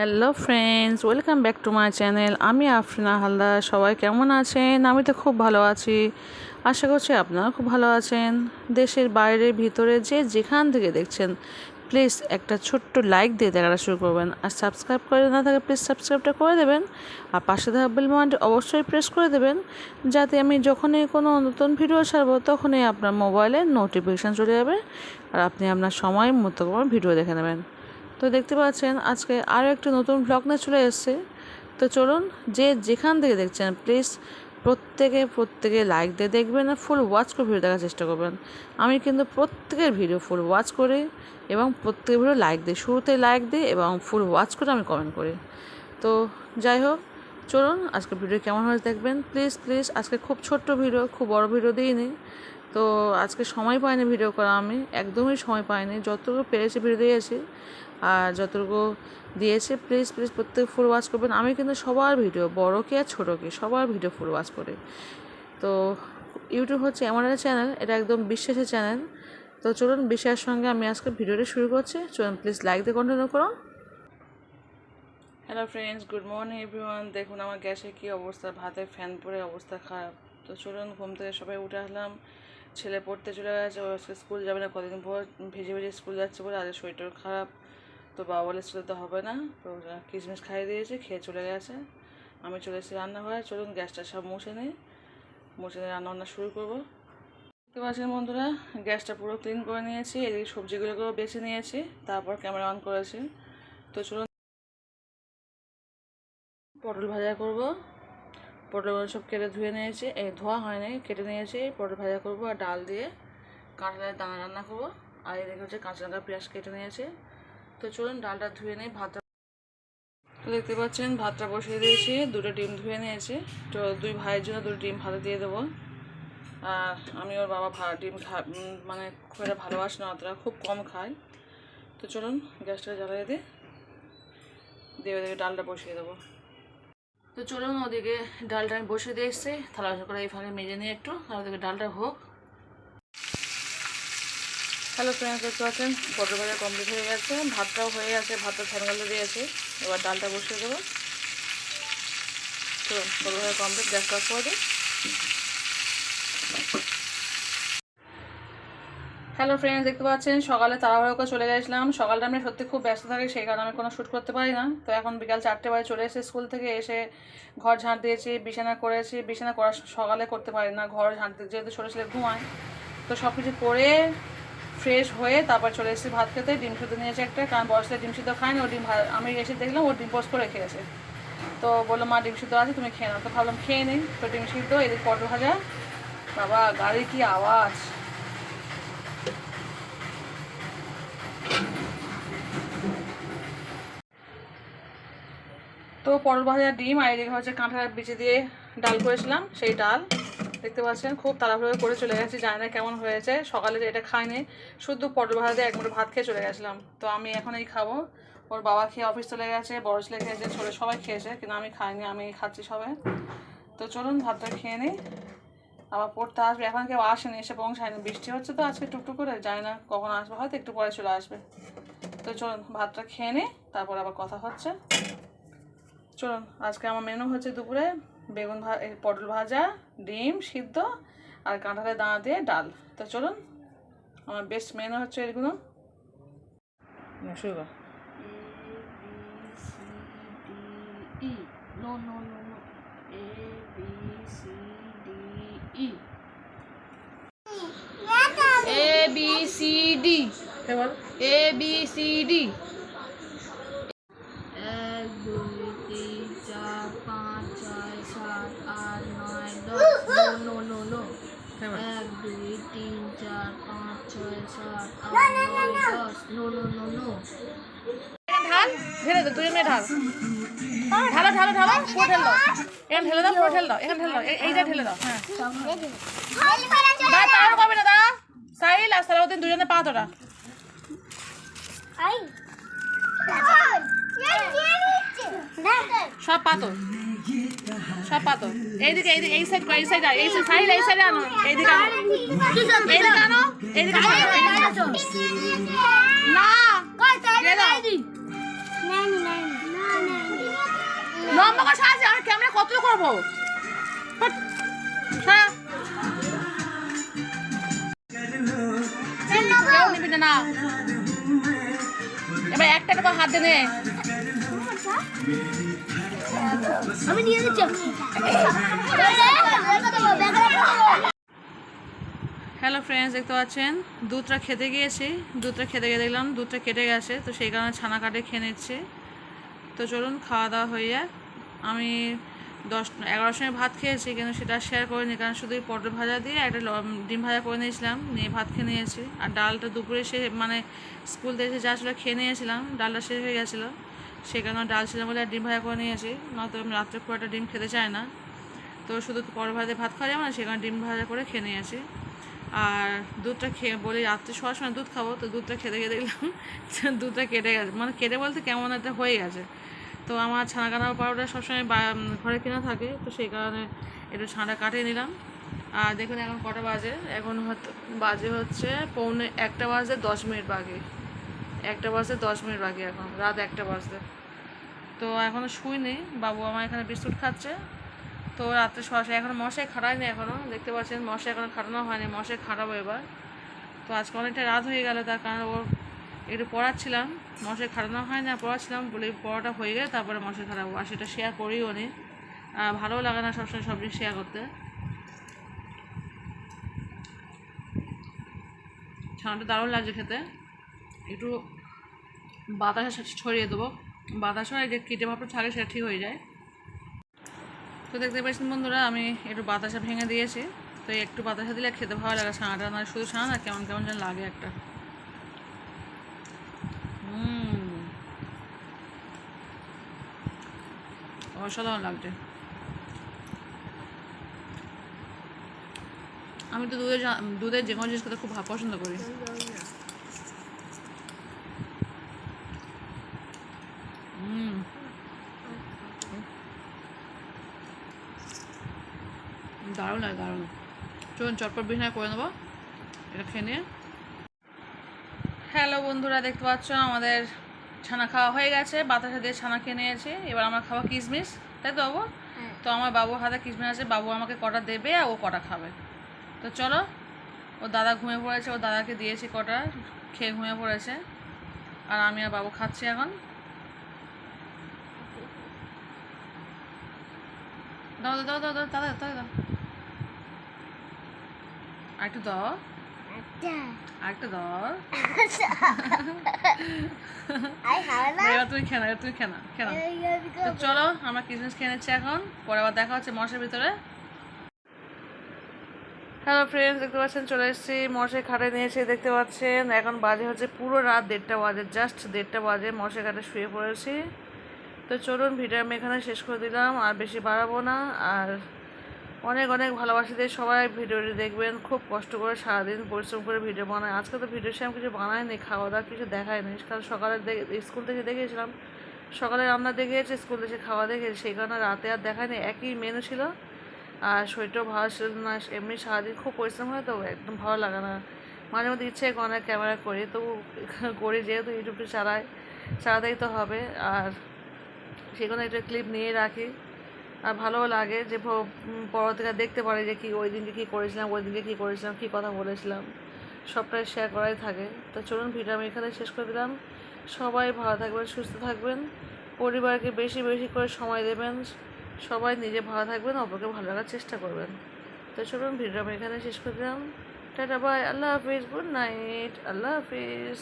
Hello friends welcome back to my channel আমি আফরিনা হালদার। সবাই কেমন আছেন? আমি তো খুব ভালো আছি। আশা করছি আপনারা খুব ভালো আছেন। দেশের বাইরে ভিতরে যে যেখান থেকে দেখছেন প্লিজ একটা ছোট্ট লাইক দিয়ে দেখাটা শুরু করবেন। আর সাবস্ক্রাইব করে না থাকে প্লিজ সাবস্ক্রাইবটা করে দেবেন। আর পাশে থাকা বেল বাটনটি অবশ্যই প্রেস করে দেবেন। যাতে আমি যখনই কোনো নতুন ভিডিও ছাড়বো, তখনই আপনার মোবাইলে নোটিফিকেশান চলে যাবে। আর আপনি আপনার সময় মতো ভিডিও দেখে নেবেন। তো দেখতে পাচ্ছেন আজকে আরও একটি নতুন ব্লগ নিয়ে চলে এসেছে। তো চলুন যে যেখান থেকে দেখছেন প্লিজ প্রত্যেকে প্রত্যেকে লাইক দিয়ে দেখবেন আর ফুল ওয়াচ করে ভিডিও দেখার চেষ্টা করবেন। আমি কিন্তু প্রত্যেকের ভিডিও ফুল ওয়াচ করে এবং প্রত্যেকের ভিডিও লাইক দিই, শুরুতে লাইক দিই এবং ফুল ওয়াচ করে আমি কমেন্ট করি। তো যাই হোক, চলুন আজকে ভিডিও কেমন হয়েছে দেখবেন। প্লিজ প্লিজ আজকে খুব ছোট্ট ভিডিও খুব বড় ভিডিও দিইনি। তো আজকে সময় পাইনি ভিডিও করা আমি, একদমই সময় পাইনি। যতটুকু পেরেছি ভিডিও দিয়েছি আর যতটুকু দিয়েছে প্লিজ প্লিজ প্রত্যেক ফুল ওয়াচ করবেন। আমি কিন্তু সবার ভিডিও বড় কি আর ছোটো কি সবার ভিডিও ফুল ওয়াচ করি। তো ইউটিউব হচ্ছে এমন একটা চ্যানেল এটা একদম বিশ্বাসের চ্যানেল তো চলুন বিশ্বাসের সঙ্গে আমি আজকে ভিডিওটা শুরু করছি। চলুন প্লিজ লাইক দিয়ে কন্টিনিউ করুন। Hello friends good morning everyone দেখুন আমার গ্যাসে কী অবস্থা ভাতের ফ্যান পরে অবস্থা খারাপ। তো চলুন ঘুম থেকে সবাই উঠে আসলাম। ছেলে পড়তে চলে গেছে আজকে স্কুল যাবে না, কদিন পর ভেজে ভেজে স্কুল যাচ্ছে বলে আজকে শরীরটা খারাপ। তো বাবা বলে স্কুলে তো হবে না। তো কিশমিশ খাইয়ে দিয়েছে, খেয়ে চলে গেছে। আমি চলে এসেছি রান্নাঘরে। চলুন, গ্যাসটা সব মুছে নিই। মুছে নিয়ে রান্না বান্না শুরু করব। দেখতে পাচ্ছেন বন্ধুরা, গ্যাসটা পুরো ক্লিন করে নিয়েছি। এদিকে সবজিগুলোকেও বেছে নিয়েছি। তারপর ক্যামেরা অন করেছি। তো চলুন, পটল ভাজা করব। পটলগুলো সব কেটে ধুয়ে নিয়েছি। এই ধোয়া হয়নি, কেটে নিয়েছি। পটল ভাজা করব আর ডাল দিয়ে। কাঁঠালের দানা রান্না করব। আর এদিকে হচ্ছে কাঁচা লঙ্কা পেঁয়াজ কেটে নিয়েছি। তো চলুন ডালটা ধুয়ে নিই, ভাতটা দেখতে পাচ্ছেন, ভাতটা বসিয়ে দিয়েছি, দুটো ডিম ধুয়ে নিয়েছি। তো দুই ভাইয়ের জন্য দুটো ডিম ভাতে দিয়ে দেবো। আর আমি ওর বাবা ডিম মানে খুব একটা ভালোবাসে না, অতটা খুব কম খায়। তো চলুন, গ্যাসটা জ্বালিয়ে দিই। দিয়ে ওদিকে ডালটা বসিয়ে দেবো। তো চলুন ওদিকে ডালটা আমি বসিয়ে দিয়ে এসছি। থালা বাসন করে এই ফাঁকে মেজে নিয়ে একটু, আর ওদিকে ডালটা হোক। হ্যালো ফ্রেন্ডস দেখতে পাচ্ছেন পটল ভাজা কমপ্লিট হয়ে গেছে। ভাতটাও হয়ে গেছে, ভাতটা ফ্যানগুলো দিয়েছে এবার ডালটা বসিয়ে দেবো। তো, পটল ভাজা কমপ্লিট গ্যাসটা অফ করে হ্যালো ফ্রেন্ডস দেখতে পাচ্ছেন, সকালে তাড়াহুড়ো করে চলে গেছিলাম। সকালটা আমি সত্যি খুব ব্যস্ত থাকি, সেই কারণে আমি কোনো শ্যুট করতে পারি না। তো এখন বিকাল চারটে বাজে চলে এসে স্কুল থেকে, এসে ঘর ঝাঁট দিয়েছি, বিছানা করেছি। বিছানা করা সকালে করতে পারি না, ঘর ঝাঁট যেহেতু ছোটো ছেলে ঘুমায়। তো সব কিছু করে ফ্রেশ হয়ে তারপর চলে এসেছি ভাত খেতে, ডিম সিদ্ধ নিয়েছে একটা, কারণ বয়সে ডিম সিদ্ধ খায় না, ও ডিম আমি এসে দেখলাম ও ডিম পোস্ট করে খেয়েছে তো বলল, মা, ডিম সিদ্ধ আছে, তুমি খেয়ে নাও। তো ভাবলাম, খেয়ে নিই। তো ডিম সিদ্ধ, এদিকে পটল ভাজা। বাবা, গাড়ির কি আওয়াজ? তো পটল ভাজা, ডিম, আর এদিকে হচ্ছে কাঁঠালের বিচি দিয়ে ডাল করেছিলাম, সেই ডাল। দেখতে পাচ্ছেন, খুব তাড়াহুড়ো করে চলে গেছি, জানি না কেমন হয়েছে। সকালে এটা খাইনি, শুধু পটল ভাজা দিয়ে এক মুঠো ভাত খেয়ে চলে গেছিলাম। তো আমি এখন এই খাব। ওর বাবা খেয়ে অফিস চলে গেছে বড় ছেলে খেয়েছে ছোটো সবাই খেয়েছে, কিন্তু আমি খাইনি, আমি খাচ্ছি সবাই। তো চলুন, ভাতটা খেয়ে নিই। আবার পড়তে আসবে, এখন কেউ আসেনি, এসে পৌঁছায়নি। বৃষ্টি হচ্ছে তো আজকে টুকটুক করে যায় না কখন আসবে, হয়তো একটু পরে চলে আসবে। তো চলুন, ভাতটা খেয়ে নিই, তারপর আবার কথা হচ্ছে। চলুন, আজকে আমার মেনু হচ্ছে দুপুরে বেগুন ভা পটল ভাজা ডিম সিদ্ধ আর কাঁঠালের দানা দিয়ে ডাল তো চলুন আমার বেস্ট মেনু হচ্ছে এগুলো. No, no, no, no. A, B, C, D, E. A, B, C, D. A, B, C, D. দুই তিন চার পাঁচ ছয় সাত আট নয় দশ নো নো নো নো দাও দাও দাও এখানে দাও এইটা দাও হ্যাঁ দুজনে সব পাতো সব পাতো এইদিকে এইদিকে এই সাইড এই সাইড এই সাইড এই সাইডে আনো। এইদিকে আনো। এইদিকে আনো এইদিকে না লম্বা করে সাজে আমি ক্যামেরা কত করব? না, এবার একটা করে হাত নে। আমি দিচ্ছি হ্যালো ফ্রেন্ডস দেখতে পাচ্ছেন? দুধটা খেতে গিয়েছি। দুধটা খেতে গিয়ে দেখলাম, দুধটা কেটে গেছে, তো সেই কারণে ছানা কাটে খেয়ে নিচ্ছি। তো চলুন, খাওয়া দাওয়া হয়ে যাক। আমি দশ, এগারোটার সময় ভাত খেয়েছি, কিন্তু সেটা শেয়ার করিনি, কারণ শুধু পটল ভাজা দিয়ে একটা ডিম ভাজা করে নিয়েছিলাম, নিয়ে ভাত খেয়ে নিয়েছি। আর ডালটা দুপুরে সে মানে স্কুল থেকে যা ছিল খেয়ে নিয়েছিলাম, ডালটা শেষ হয়ে গেছিল। সেই কারণে ডাল ছিল বলে ডিম ভাজা করে নিয়েছি নয়তো আমি রাত্রে খুব একটা ডিম খেতে চাই না। তো শুধু পর দিয়ে ভাত খাওয়া যাবে না সেখানে ডিম ভাজা করে খেয়ে নিয়ে নিয়েছি আর দুধটা খেয়ে বলি রাত্রে শোয়ার সময় দুধ খাব, তো দুধটা খেতে খেতে দেখলাম দুধটা কেটে গেছে। মানে কেটে বলতে কেমন একটা হয়ে গেছে। তো আমার ছানা কাটা পাউডার সবসময় ঘরে কেনা থাকে, তো সেই কারণে একটু ছানাটা কাটিয়ে নিলাম। আর দেখুন এখন কটা বাজে। এখন বাজে হচ্ছে পৌনে একটা বাজে দশ মিনিট বাকি। একটা বাজে দশ মিনিট বাকি এখন, রাত একটা বাজতে। তো এখনও শুইনি বাবু আমার এখানে বিস্কুট খাচ্ছে। তো রাত্রে শোয়া এখন মশাই খাটায়নি এখনও দেখতে পাচ্ছেন মশাই এখনও খাটানো হয়নি, মশাই খাটাবো এবার। তো আজকে অনেকটা রাত হয়ে গেল, তার কারণে ওর একটু পড়াচ্ছিলাম, মশাই খাটানো হয় না, পড়াচ্ছিলাম, বলে পড়াটা হয়ে গেলে তারপরে মশাই খাটাবো আর সেটা শেয়ার করিও আর ভালোও লাগে না সবসময় সব জিনিস শেয়ার করতে। ছানাটা দারুণ লাগছে খেতে। একটু বাতাসা ছড়িয়ে দেবো। বাতাস হয় যে কেটে ভাবটা থাকে সেটা ঠিক হয়ে যায়। তো দেখতে পাচ্ছেন বন্ধুরা, আমি একটু বাতাসা ভেঙে দিয়েছি। তো একটু বাতাসা দিলে খেতে ভালো লাগে, ছানাটা না শুধু ছানা না, কেমন কেমন যেন লাগে একটা। অসাধারণ লাগছে। আমি তো দুধের দুধের যে কোনো জিনিস খেতে খুব পছন্দ করি। দারুণ লাগে দারুণ। চলুন চটপট বিছানা করে নেব। এটা খেয়ে নিয়ে। হ্যালো বন্ধুরা দেখতে পাচ্ছ আমাদের ছানা খাওয়া হয়ে গেছে। বাতাসা দিয়ে ছানা খেয়ে নিয়েছি। এবার আমরা খাওয়া কিশমিশ তাই তো বাবু? তো আমার বাবুর হাতে কিশমিশ আছে বাবু আমাকে কটা দেবে আর ও কটা খাবে। তো চলো ও দাদা ঘুমিয়ে পড়েছে ও দাদাকে দিয়েছি কটা খেয়ে ঘুমিয়ে পড়েছে। আর আমি আর বাবু খাচ্ছি এখন। দাও দাও দাও দাও দাও দাদা দাও দাও। আরেকটু দাও। আরেকটু দাও। এবার তুমি খেনা এবার তুমি খেনা খেনা তো চলো আমরা কিসমিস খেয়ে নিচ্ছি এখন। পরে আবার দেখা হচ্ছে মশার ভিতরে। হ্যালো ফ্রেন্ডস দেখতে পাচ্ছেন চলে এসেছি। মশাই খাটে নিয়েছি দেখতে পাচ্ছেন এখন বাজে হচ্ছে পুরো রাত দেড়টা বাজে জাস্ট দেড়টা বাজে মশাই খাটে শুয়ে পড়েছি। তো চলুন ভিডিও আমি এখানে শেষ করে দিলাম আর বেশি বাড়াবো না আর অনেক অনেক ভালোবাসিদের সবাই ভিডিওটি দেখবেন। খুব কষ্ট করে সারাদিন পরিশ্রম করে ভিডিও বানায়। আজকে তো ভিডিও সেরকম কিছু বানায়নি খাওয়া দাওয়া কিছু দেখায়নি কারণ সকালে স্কুল থেকে দেখেছিলাম সকালে রান্না দেখেছি স্কুল থেকে খাওয়া দেখেছি সেই কারণে রাতে আর দেখায়নি একই মেনু ছিল। আর শরীরটাও ভালো ছিল না, এমনি সারাদিন খুব পরিশ্রম হয় তো একদম ভালো লাগে না। মাঝে মধ্যে ইচ্ছে অনেক ক্যামেরা করি, তবু করি যেহেতু ইউটিউবটি চালায় চালাতেই তো হবে। আর সেখানে একটা ক্লিপ নিয়ে রাখি। আর ভালোও লাগে যে পরবর্তীকালে দেখতে পারে যে কি, ওই দিনকে কী করেছিলাম, ওই দিনকে কী করেছিলাম, কী কথা বলেছিলাম। সবটাই শেয়ার করাই থাকে। তো চলুন ভিডিও আমি এখানে শেষ করে দিলাম। সবাই ভালো থাকবেন, সুস্থ থাকবেন। পরিবারকে বেশি বেশি করে সময় দেবেন। সবাই নিজে ভালো থাকবেন, অপরকে ভালো রাখার চেষ্টা করবেন। তো চলুন ভিডিও আমি এখানে শেষ করে দিলাম। টাটা বাই আল্লাহ হাফিজ গুড নাইট আল্লাহ হাফিজ।